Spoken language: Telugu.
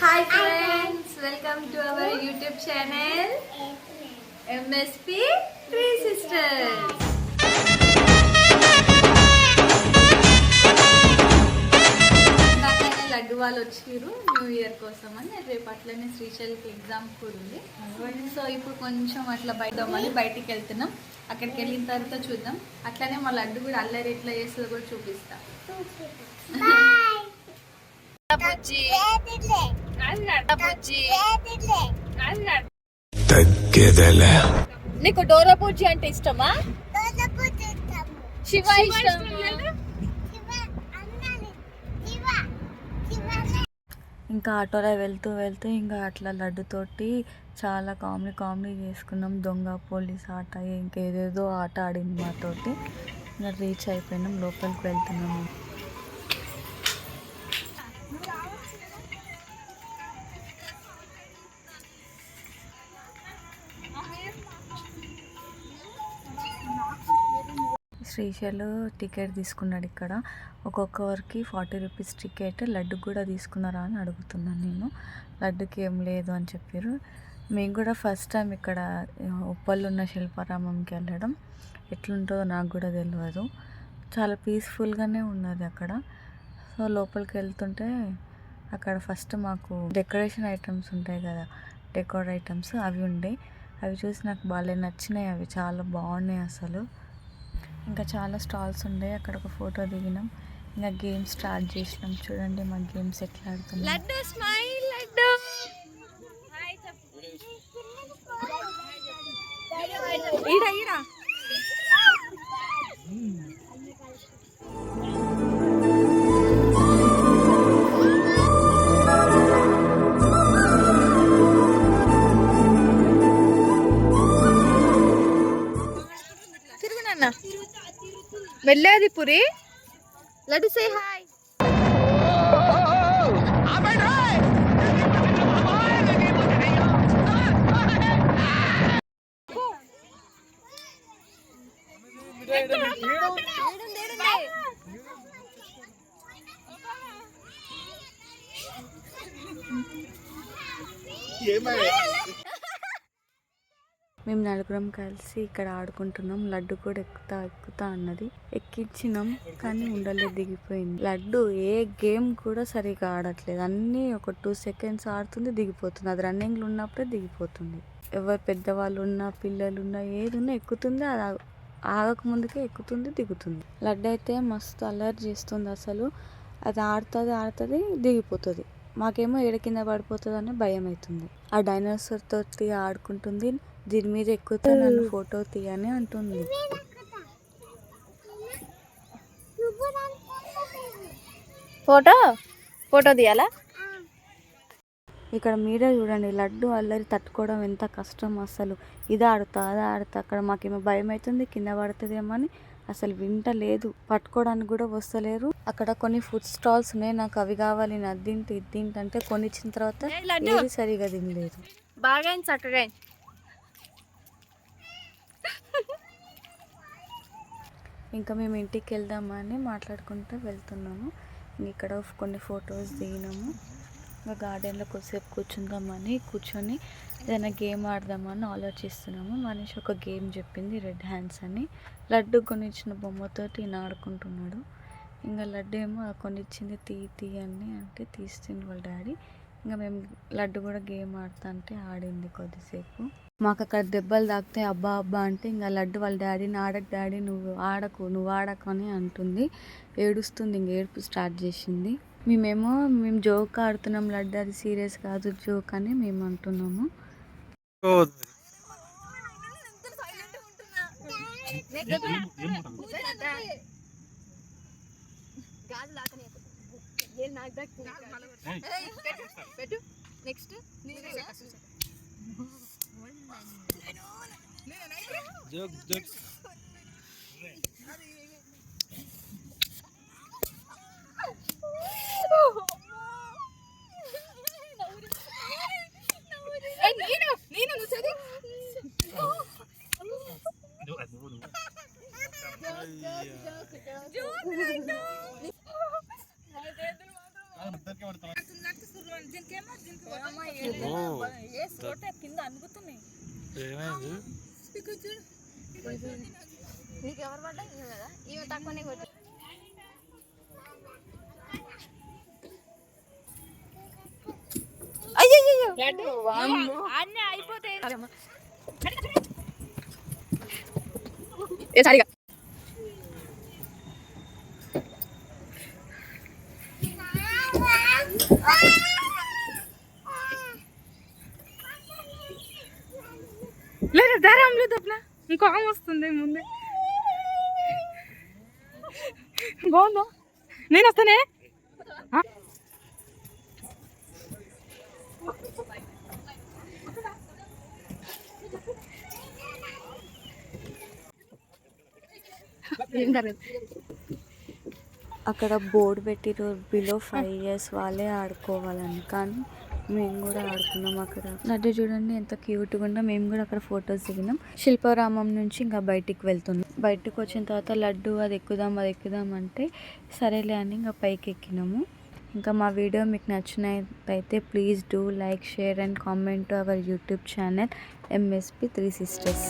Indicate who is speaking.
Speaker 1: Hi friends welcome to our YouTube channel MSP three sisters laddu వాళ్ళు వచ్చిర్రు. న్యూ ఇయర్ కోసం అని రేపు అట్లనే శ్రీశైలికి ఎగ్జామ్ కూడా ఉంది. సో ఇప్పుడు కొంచెం అట్లా బయటమని బయటికి వెళ్తున్నాం. అక్కడికి వెళ్ళిన తర్వాత చూద్దాం. అట్లనే మా లడ్డు కూడా అల్లరి ఎట్లా చేస్తుందో కూడా చూపిస్తా.
Speaker 2: తగ్గేదేలే.
Speaker 1: నీకు డోరా బుజ్జి అంటే ఇష్టమా? శివ ఇష్టం
Speaker 3: ఇంకా ఆటోలో వెళ్తూ వెళ్తూ ఇంకా అట్లా లడ్డుతోటి చాలా కామెడీ కామెడీ చేసుకున్నాం. దొంగ పోలీస్ ఆట ఇంకేదేదో ఆట ఆడింది మాతోటి. ఇంకా రీచ్ అయిపోయినాం. లోపలికి వెళ్తున్నాము శ్రీశైలు టికెట్ తీసుకున్నాడు ఇక్కడ. ఒక్కొక్కరికి ఫార్టీ రూపీస్ టికెట్ లడ్డు కూడా తీసుకున్నారా అని అడుగుతున్నాను నేను. లడ్డుకి ఏం లేదు అని చెప్పారు. మేము కూడా ఫస్ట్ టైం ఇక్కడ ఉప్పల్లో ఉన్న శిల్పారామంకి వెళ్ళడం. ఎట్లుంటుందో నాకు కూడా తెలియదు చాలా పీస్ఫుల్గానే ఉన్నది అక్కడ. సో లోపలికి వెళ్తుంటే అక్కడ ఫస్ట్ మాకు డెకరేషన్ ఐటమ్స్ ఉంటాయి కదా డెకోర్ ఐటమ్స్ అవి ఉండే. అవి చూసి నాకు బాగా నచ్చినాయి అవి. చాలా బాగున్నాయి అసలు. ఇంకా చాలా స్టాల్స్ ఉండే అక్కడ ఒక ఫోటో దిగినాం. ఇంకా గేమ్స్ స్టార్ట్ చేసినాం. చూడండి మా గేమ్స్ ఎట్లా ఆడుతున్నాం
Speaker 1: లడ్డు స్మైల్ లడ్డు. ఈడ ఈడ. వెళ్ళేది పురి. లడ్డు సే హాయ్
Speaker 3: మేము నలుగురం కలిసి ఇక్కడ ఆడుకుంటున్నాం. లడ్డు కూడా ఎక్కుతా ఎక్కుతా అన్నది. ఎక్కించినాం కానీ ఉండలే దిగిపోయింది. లడ్డు ఏ గేమ్ కూడా సరిగా ఆడట్లేదు. అన్నీ ఒక టూ సెకండ్స్ ఆడుతుంది దిగిపోతుంది. అది రన్నింగ్లో ఉన్నప్పుడే దిగిపోతుంది. ఎవరు పెద్దవాళ్ళు ఉన్నా పిల్లలు ఉన్నా ఏది ఉన్నా ఎక్కుతుంది. అది ఆగక ముందుకే ఎక్కుతుంది దిగుతుంది. లడ్డు అయితే మస్తు అలర్ట్ చేస్తుంది అసలు. అది ఆడుతుంది ఆడుతుంది దిగిపోతుంది. మాకేమో ఏడ కింద పడిపోతుంది భయం అవుతుంది. ఆ డైనోసార్ తోటి ఆడుకుంటుంది. దీని మీద ఎక్కుతా నన్ను ఫోటో తీయని అంటుంది.
Speaker 1: ఫోటో? ఫోటో తీయాలా?
Speaker 3: ఇక్కడ మీరే చూడండి లడ్డు అల్లరి తట్టుకోవడం ఎంత కష్టం అసలు. ఇది ఆడుతా అది ఆడుతా. అక్కడ మాకేమో భయం అవుతుంది కింద పడుతుందేమో అని అసలు వింటలేదు. పట్టుకోవడానికి కూడా వస్తలేరు. అక్కడ కొన్ని ఫుడ్ స్టాల్స్ ఉన్నాయి నాకు అవి కావాలి నేను అది తింటే ఇది తింటే అంటే కొన్ని ఇచ్చిన తర్వాత. ఏది సరిగా తినలేదు.
Speaker 1: బాగా చక్కగా
Speaker 3: ఇంకా మేము ఇంటికి వెళ్దామని మాట్లాడుకుంటూ వెళ్తున్నాము. ఇక్కడ కొన్ని ఫొటోస్ దిగినాము. ఇంకా గార్డెన్లో కొద్దిసేపు కూర్చుందామని కూర్చొని ఏదైనా గేమ్ ఆడదామని ఆలోచిస్తున్నాము. మనిషి ఒక గేమ్ చెప్పింది రెడ్ హ్యాండ్స్ అని. లడ్డు కొనిచ్చిన బొమ్మతోటి ఈయన ఆడుకుంటున్నాడు. ఇంకా లడ్డు ఏమో కొనిచ్చింది తీ తీ అని అంటే తీస్తుంది వాళ్ళ డాడీ. ఇంకా మేము లడ్డు కూడా గేమ్ ఆడుతా అంటే ఆడింది కొద్దిసేపు. మాకు అక్కడ దెబ్బలు తాకితే అబ్బా అబ్బా అంటే ఇంకా లడ్డు వాళ్ళ డాడీని ఆడకు డాడీ నువ్వు ఆడకు నువ్వు ఆడకు అని అంటుంది. ఏడుస్తుంది ఇంక ఏడుపు స్టార్ట్ చేసింది. మేమేమో మేము జోక్ ఆడుతున్నాం లడ్డు అది సీరియస్ కాదు జోక్ అని మేము అంటున్నాము.
Speaker 1: పెట్టు నెక్స్ట్ చదివి
Speaker 3: కింద అనుకుతున్నాయి
Speaker 2: ఏమైంది?
Speaker 4: నీకు ఎవరు పడ్డా? ఈమె కదా. ఈమె తక్కువనే కొట్టి.
Speaker 3: అన్నీ అయిపోతాయి.
Speaker 5: లేదు దారం లేదు అట్లా ఇంకో ఆమె వస్తుంది ముందే. బాగుందా? నేను వస్తానే?
Speaker 3: అక్కడ బోర్డు పెట్టిరు బిలో ఫైవ్ ఇయర్స్ వాళ్ళే ఆడుకోవాలని. కానీ మేము కూడా ఆడుకున్నాం అక్కడ. లడ్డు చూడండి ఎంత క్యూట్గా ఉందో. మేము కూడా అక్కడ ఫొటోస్ దిగినాం. శిల్పారామం నుంచి ఇంకా బయటికి వెళ్తున్నాం. బయటకు వచ్చిన తర్వాత లడ్డు అది ఎక్కుదాం అది ఎక్కుదాం అంటే సరేలే అని ఇంకా పైకి ఎక్కినాము. ఇంకా మా వీడియో మీకు నచ్చినట్టయితే please do like share and comment our YouTube channel MSP three sisters